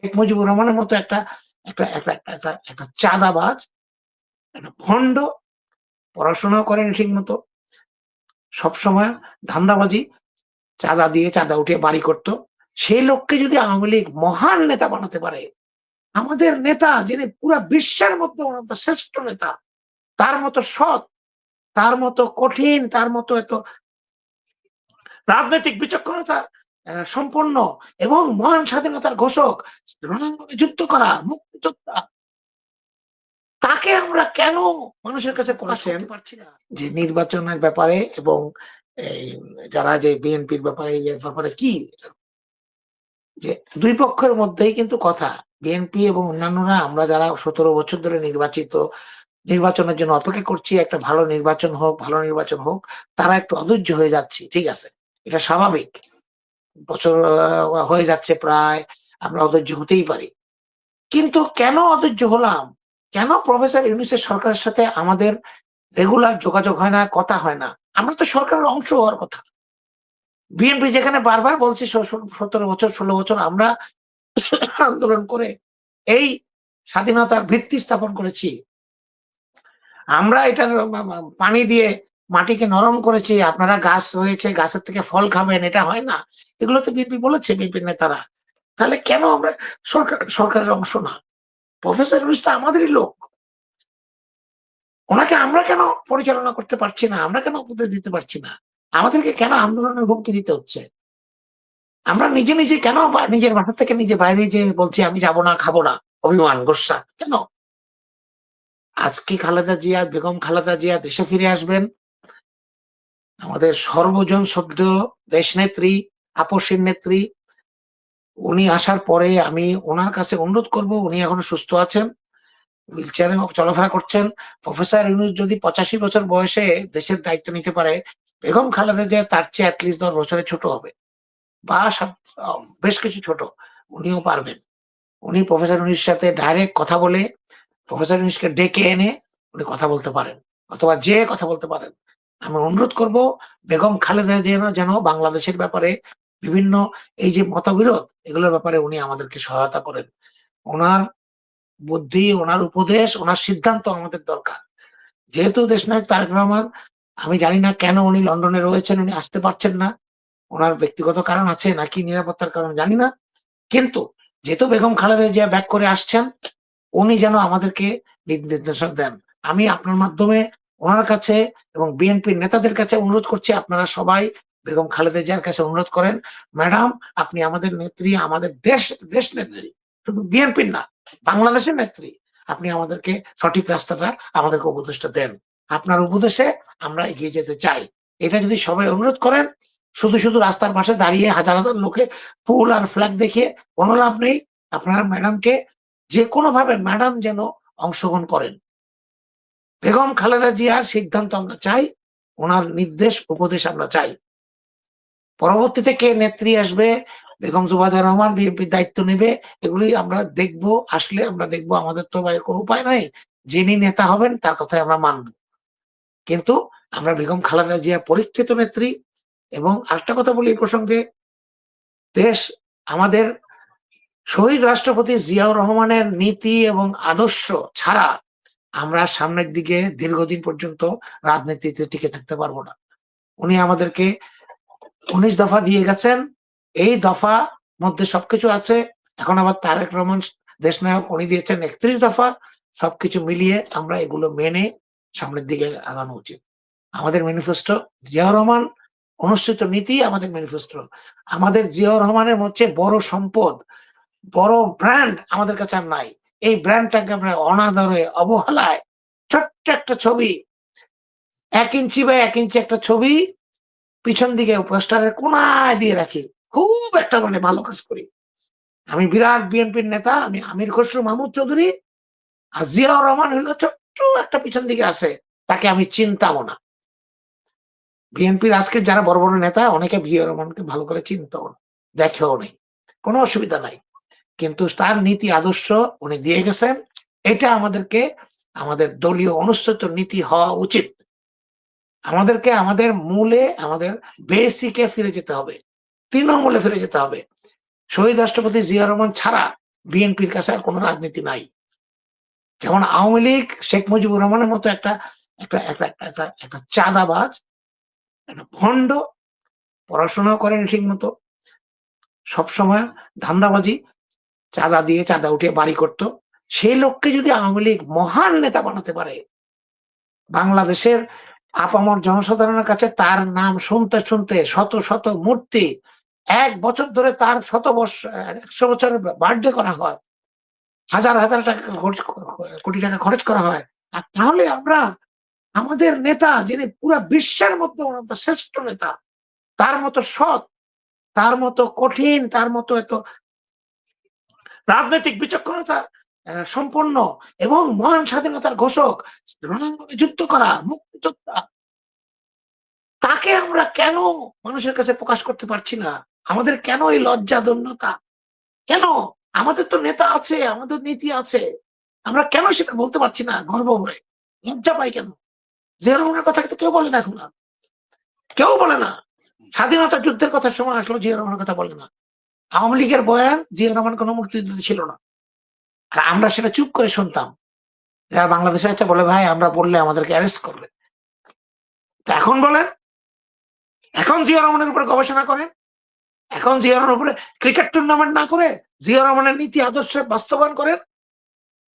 শেখ মুজিবুর রহমানের মতো একটা একটা একটা একটা একটা চাঁদাবাজ, একটা ভণ্ড, পড়াশোনাও করেন ঠিক মতো, সবসময় ধান্দাবাজি, চাঁদা দিয়ে চাঁদা উঠিয়ে বাড়ি করত। সেই লোককে যদি আওয়ামী লীগ মহান নেতা বানাতে পারে, আমাদের নেতা যিনি পুরো বিশ্বের মধ্যে শ্রেষ্ঠ নেতা, তার মতো সৎ, তার মতো কঠিন, তার মতো এত রাজনৈতিক বিচক্ষণতা সম্পন্ন এবং মহান স্বাধীনতার ঘোষক রণাঙ্গনে যুদ্ধ করা মুক্তিযোদ্ধা। তাকে আমরা কেন মানুষের কাছে প্রকাশ পারছি না? যে নির্বাচনের ব্যাপারে এবং এই যারা যে বিএনপির ব্যাপারে এর ব্যাপারে কি? যে দুই পক্ষের মধ্যেই কিন্তু কথা। বিএনপি এবং অন্যান্যরা আমরা যারা সতেরো বছর ধরে নির্বাচিত নির্বাচনের জন্য অপেক্ষা করছি একটা ভালো নির্বাচন হোক ভালো নির্বাচন হোক তারা একটু অধৈর্য হয়ে যাচ্ছি ঠিক আছে? এটা স্বাভাবিক। বছর হয়ে যাচ্ছে প্রায়, আমরা অধৈর্য হতেই পারি। কিন্তু কেন অধৈর্য হলাম? কেন প্রফেসর ইউনিসের সরকারের সাথে আমাদের রেগুলার যোগাযোগ হয় না, কথা হয় না? আমরা তো সরকারের অংশ হওয়ার কথা। বিএনপি যেখানে বারবার বলছি সতেরো বছর, ষোলো বছর আমরা আন্দোলন করে এই স্বাধীনতার ভিত্তি স্থাপন করেছি। আমরা মা- পানি দিয়ে মাটিকে নরম করেছি, আপনারা গাছ রয়েছে, গাছের থেকে ফল খাবেন, এটা হয় না। এগুলো তো বিএনপি বলেছে, বিএনপি নেতারা। তাহলে কেন আমরা সরকার, সরকারের অংশ না? প্রফেসর তো আমাদেরই লোক। ওনাকে আমরা কেন পরিচালনা করতে পারছি না? আমরা কেন উপদেশ দিতে পারছি না? আমাদেরকে কেন আন্দোলনের হুমকি দিতে হচ্ছে? আমরা নিজে নিজে কেন নিজের বাসা থেকে নিজে বাইরে যে বলছি, আমি যাব না, খাব না। অভিমান, গোসা। কেন? আজকে খালেদা জিয়া, বেগম খালেদা জিয়া দেশে ফিরে আসবেন। আমাদের সর্বজন সদ্য দেশ নেত্রী আপসের নেত্রী। উনি আসার পরে আমি ওনার কাছে অনুরোধ করব, উনি এখন সুস্থ আছেন। হুইল চেয়ারে চলাফেরা করছেন। প্রফেসর ইউনুস যদি পঁচাশি বছর বয়সে দেশের দায়িত্ব নিতে পারে, বেগম খালেদা যে তার চেয়ে অ্যাটলিস্ট দশ বছরে ছোট হবে। বা বেশ কিছু ছোট, উনিও পারবেন। উনি প্রফেসর ইউনুসের সাথে ডাইরেক্ট কথা বলে, প্রফেসর ইউনুসকে ডেকে এনে উনি কথা বলতে পারেন, অথবা যে কথা বলতে পারেন। আমি অনুরোধ করব, বেগম খালেদা যেন যেন বাংলাদেশের ব্যাপারে বিভিন্ন এই যে মতবিরোধ, এগুলোর ব্যাপারে উনি আমাদেরকে সহায়তা করেন। ওনার বুদ্ধি, ওনার উপদেশ, ওনার সিদ্ধান্ত আমাদের দরকার। যেহেতু দেশ নায়ক তারেক রহমান, আমি জানি না কেন উনি লন্ডনে রয়েছেন, উনি আসতে পারছেন না। ওনার ব্যক্তিগত কারণ আছে নাকি নিরাপত্তার কারণ জানি না। কিন্তু যেহেতু বেগম খালেদা জিয়া ব্যাক করে আসছেন, উনি যেন আমাদেরকে নির্দেশনা দেন। আমি আপনার মাধ্যমে ওনার কাছে এবং বিএনপির নেতাদের কাছে অনুরোধ করছি, আপনারা সবাই বেগম খালেদা জিয়ার কাছে অনুরোধ করেন, ম্যাডাম, আপনি আমাদের নেত্রী, আমাদের দেশ দেশ নেত্রী, শুধু বিএনপির না, বাংলাদেশের নেত্রী, আপনি আমাদেরকে সঠিক রাস্তাটা, আমাদেরকে উপদেশটা দেন। আপনার উপদেশে আমরা এগিয়ে যেতে চাই। এটা যদি সবাই অনুরোধ করেন, শুধু শুধু রাস্তার পাশে দাঁড়িয়ে হাজার হাজার লোকে ফুল আর ফ্ল্যাগ দেখিয়ে কোনো লাভ নেই। আপনারা ম্যাডামকে যে কোনো ভাবে ম্যাডাম যেন অংশগ্রহণ করেন। বেগম খালেদা জিয়ার সিদ্ধান্ত আমরা চাই, ওনার নির্দেশ, উপদেশ আমরা চাই। পরবর্তীতে কে নেত্রী আসবে, বেগম জুবাদা রহমান বিএনপি দায়িত্ব নেবে, এগুলি আমরা দেখব, আসলে আমরা দেখব, আমাদের তো বাইরের কোনো উপায় নাই, যিনি নেতা হবেন তার কথাই আমরা মানব। কিন্তু আমরা বেগম খালেদা জিয়া পরীক্ষিত নেত্রী, এবং আরেকটা কথা বলি এই প্রসঙ্গে, দেশ, আমাদের শহীদ রাষ্ট্রপতি জিয়াউর রহমানের নীতি এবং আদর্শ ছাড়া আমরা সামনের দিকে দীর্ঘদিন পর্যন্ত রাজনীতিতে টিকে থাকতে পারব না। উনি আমাদেরকে উনিশ দফা দিয়ে গেছেন। এই দফা মধ্যে সবকিছু আছে। এখন আবার তারেক রহমান দেশনায়ক উনি দিয়েছেন একত্রিশ দফা। সবকিছু মিলিয়ে আমরা এগুলো মেনে সামনের দিকে আগানো উচিত। আমাদের ম্যানিফেস্টো জিয়াউর রহমান অনুষ্ঠিত নীতি আমাদের ম্যানিফেস্টো। আমাদের জিয়াউর রহমানের হচ্ছে বড় সম্পদ, বড় ব্র্যান্ড আমাদের কাছে আর নাই। এই ব্র্যান্ডটাকে আমরা অনাদরে অবহেলায় ছোট্ট একটা ছবি, এক ইঞ্চি বা এক ইঞ্চি একটা ছবি পিছন দিকে পোস্টারের কোনায় দিয়ে রাখি। খুব একটা মানে ভালো কাজ করি। আমি বিরাট বিএনপির নেতা, আমি আমির খসরু মাহমুদ চৌধুরী আর জিয়াউর রহমান হলো ছোট্ট একটা পিছন দিকে আছে, তাকে আমি চিন্তাও না। বিএনপির আজকে যারা বড় বড় নেতা, অনেকে জিয়াউর রহমানকে ভালো করে চিন্তাও না, দেখেও নেই। কোনো অসুবিধা নাই। কিন্তু তার নীতি আদর্শ উনি দিয়ে গেছেন। এটা আমাদেরকে, আমাদের দলীয় অনুষ্ঠিত নীতি হওয়া উচিত। আমাদেরকে আমাদের মূলে, আমাদের বেসিকে ফিরে যেতে হবে। তৃণমূলে ফিরে যেতে হবে। শহীদ রাষ্ট্রপতি জিয়া রহমান ছাড়া বিএনপির কাছে আর কোনো রাজনীতি নাই। যেমন আওয়ামী লীগ, শেখ মুজিবুর রহমানের মতো একটা একটা একটা একটা একটা চাঁদাবাজ, একটা ভণ্ড, পড়াশোনাও করেন ঠিক মতো সবসময় ধান্দাবাজি চাঁদা দিয়ে চাঁদা উঠে বাড়ি করতো। সেই লোককে যদি আওয়ামী লীগ মহান নেতা বানাতে পারে, বাংলাদেশের আপামর জনসাধারণের কাছে তার নাম শুনতে শুনতে শত শত মূর্তি এক বছর ধরে তার শত বছর একশো বছর বার্থডে করা হয়। হাজার হাজার টাকা খরচ, কোটি টাকা খরচ করা হয়। আর তাহলে আমরা, আমাদের নেতা যিনি পুরো বিশ্বের মধ্যে শ্রেষ্ঠ নেতা, তার মতো সৎ, তার মতো কঠিন, তার মতো এত রাজনৈতিক বিচক্ষণতা সম্পন্ন এবং মহান স্বাধীনতার ঘোষক, রণাঙ্গনে যুদ্ধ করা, মুক্তিযোদ্ধা, তাকে আমরা কেন মানুষের কাছে প্রকাশ করতে পারছি না? আমাদের কেন এই লজ্জা দন্যতা কেন? আমাদের তো নেতা আছে, আমাদের নীতি আছে। আমরা কেন সেটা বলতে পারছি না? গর্ব করে লজ্জা পাই কেন? জিয়া রহমানের কথা তো কেউ বলে না এখন আর। কেউ বলে না। স্বাধীনতা যুদ্ধের কথা সময় আসলো জিয়া রহমানের কথা বলে না। আওয়ামী লীগের বয়ান জিয়া রহমান কোনো মুক্তিযুদ্ধ ছিল না। আর আমরা সেটা চুপ করে শুনতাম। যারা বাংলাদেশে আছে বলে, ভাই, আমরা বললে আমাদেরকে অ্যারেস্ট করবে। তা এখন বলেন, এখন জিয়া রহমানের উপরে গবেষণা করেন, এখন জিয়া রহমানের উপরে ক্রিকেট টুর্নামেন্ট না করে জিয়া রহমানের নীতি, আদর্শ বাস্তবায়ন করেন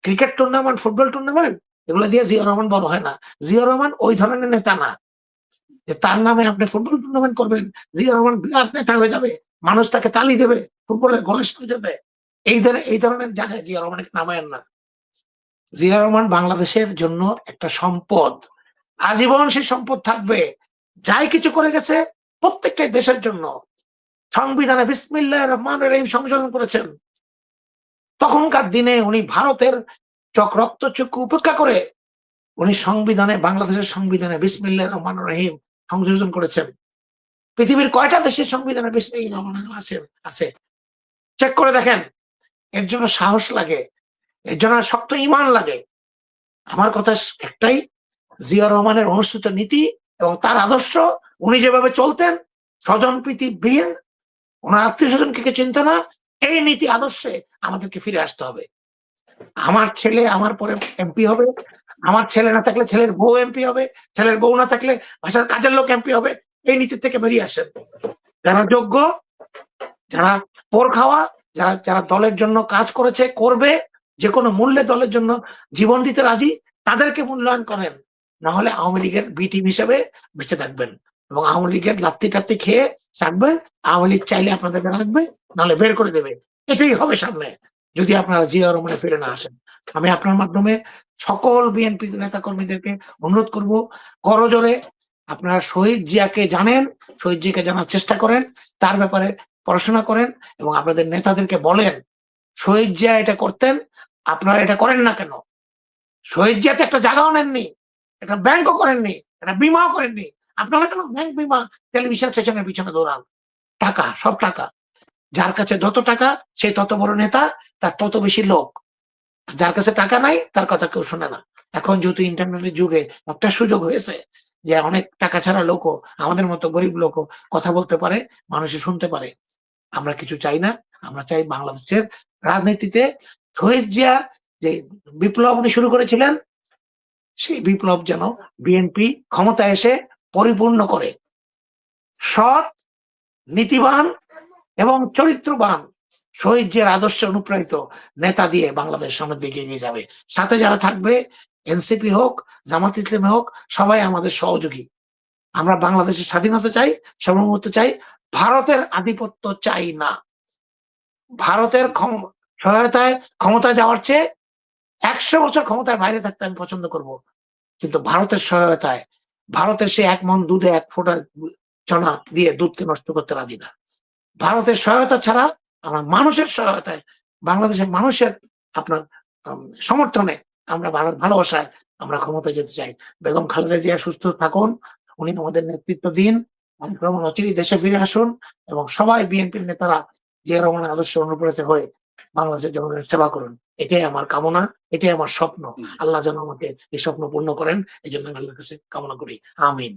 ক্রিকেট টুর্নামেন্ট ফুটবল টুর্নামেন্ট এগুলো দিয়ে জিয়া রহমান বড় হয় না। জিয়া রহমান ওই ধরনের নেতা না। যে তার নামে আপনি ফুটবল টুর্নামেন্ট করবেন জিয়া রহমান বিরাট নেতা হয়ে যাবে। মানুষ তাকে তালি দেবে, ফুটবলের হয়ে যাবে। এই ধরনের এই ধরনের জায়গায় জিয়া রহমানকে নামায়েন না। জিয়া রহমান বাংলাদেশের জন্য একটা সম্পদ। আজীবন সেই সম্পদ থাকবে। যাই কিছু করে গেছে প্রত্যেকটাই দেশের জন্য। সংবিধানে বিসমিল্লাহ রহমান রহিম সংশোধন করেছেন। তখনকার দিনে উনি ভারতের চক রক্তচক্ষু উপেক্ষা করে উনি সংবিধানে, বাংলাদেশের সংবিধানে বিসমিল্লাহ রহমান রহিম সংযোজন করেছেন। পৃথিবীর কয়টা দেশের সংবিধানে রহমান রহিম আছে আছে। চেক করে দেখেন। এর জন্য সাহস লাগে। এর জন্য শক্ত ইমান লাগে। আমার কথা একটাই, জিয়া রহমানের অনুষ্ঠিত নীতি এবং তার আদর্শ, উনি যেভাবে চলতেন, স্বজন প্রীতি বিহীন ওনার আত্মীয় স্বজনকে কে চিন্তা না, এই নীতি আদর্শে আমাদেরকে ফিরে আসতে হবে। আমার ছেলে আমার পরে এমপি হবে, আমার ছেলে না থাকলে ছেলের বউ এমপি হবে, ছেলের বউ না থাকলে ভাষার কাজের লোক এমপি হবে এই নীতি থেকে বেরিয়ে আসেন যারা যোগ্য, যারা পোর খাওয়া, যারা যারা দলের জন্য কাজ করেছে, করবে, যে কোনো মূল্যে দলের জন্য জীবন দিতে রাজি, তাদেরকে মূল্যায়ন করেন। না হলে আওয়ামী লীগের বি টিম হিসেবে বেঁচে থাকবেন এবং আওয়ামী লীগের লাত্তি টাত্তি খেয়ে থাকবেন। আওয়ামী লীগ চাইলে আপনাদেরকে রাখবে নাহলে বের করে দেবে। এটাই হবে সামনে, যদি আপনারা জিয়া রহমানে ফিরে না আসেন। আমি আপনার মাধ্যমে সকল বিএনপি নেতা কর্মীদেরকে অনুরোধ করব করজোরে আপনারা শহীদ জিয়াকে জানেন, শহীদ জিয়াকে জানার চেষ্টা করেন, তার ব্যাপারে পড়াশোনা করেন এবং আপনাদের নেতাদেরকে বলেন, শহীদ জিয়া এটা করতেন, আপনারা এটা করেন না কেন? শহীদ জিয়া তো একটা জায়গাও নেননি, একটা ব্যাংকও করেননি, একটা বিমাও করেননি। আপনারা কেন ব্যাংক, বিমা, টেলিভিশন সেশনের পিছনে দৌড়ান? টাকা, সব টাকা। যার কাছে যত টাকা, সে তত বড় নেতা, তার তত বেশি লোক। যার কাছে টাকা নাই, তার কথা কেউ শোনে না। এখন যেহেতু ইন্টারনেটের যুগে একটা সুযোগ হয়েছে যে অনেক টাকা ছাড়া লোকও, আমাদের মতো গরিব লোকও কথা বলতে পারে, মানুষে শুনতে পারে। আমরা কিছু চাই না, আমরা চাই বাংলাদেশের রাজনীতিতে শহীদ জিয়া যে বিপ্লব উনি শুরু করেছিলেন, সেই বিপ্লব যেন বিএনপি ক্ষমতা এসে পরিপূর্ণ করে। সৎ, নীতিবান এবং চরিত্রবান শহীদ জিয়ার আদর্শে অনুপ্রাণিত নেতা দিয়ে বাংলাদেশ সামনের দিকে এগিয়ে যাবে। সাথে যারা থাকবে এনসিপি হোক, জামাত ইসলামী হোক, সবাই আমাদের সহযোগী। আমরা বাংলাদেশের স্বাধীনতা চাই, সার্বভৌমত্ব চাই, ভারতের আধিপত্য চাই না। ভারতের সহায়তায় ক্ষমতায় যাওয়ার চেয়ে একশো বছর ক্ষমতার বাইরে থাকতে আমি পছন্দ করব। কিন্তু ভারতের সহায়তায়, ভারতের সে এক মন দুধে এক ফোঁটা চনা দিয়ে দুধকে নষ্ট করতে রাজি না। ভারতের সহায়তা ছাড়া আমরা মানুষের সহায়তায়, বাংলাদেশের মানুষের আপনার সমর্থনে আমরা ভারত ভালোবাসায় আমরা ক্ষমতা যেতে চাই। বেগম খালেদা জিয়া সুস্থ থাকুন উনি আমাদের নেতৃত্ব দিন। অনেক অচিরই অচিরি দেশে ফিরে আসুন এবং সবাই বিএনপির নেতারা জিয়া রহমানের আদর্শ অনুপ্রাণিত হয়ে বাংলাদেশের জনগণের সেবা করুন। এটাই আমার কামনা এটাই আমার স্বপ্ন। আল্লাহ যেন আমাকে এই স্বপ্ন পূর্ণ করেন এই জন্য আমি আল্লাহর কাছে কামনা করি। আমিন।